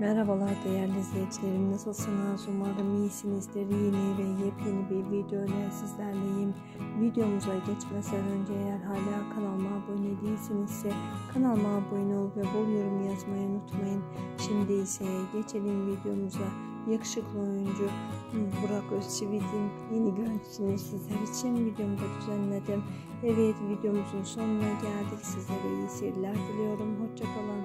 Merhabalar değerli izleyicilerim. Nasılsınız? Umarım iyisinizdir. Yeni ve yepyeni bir video ile sizlerleyim. Videomuza geçmeden önce eğer hala kanalıma abone değilsinizse kanalıma abone ol ve bol yorum yazmayı unutmayın. Şimdi ise geçelim videomuza. Yakışıklı oyuncu hmm, Burak Özçivit'in yeni görüntüsünü sizler için videomda düzenledim. Evet videomuzun sonuna geldik. Sizlere iyi seyirler diliyorum. Hoşçakalın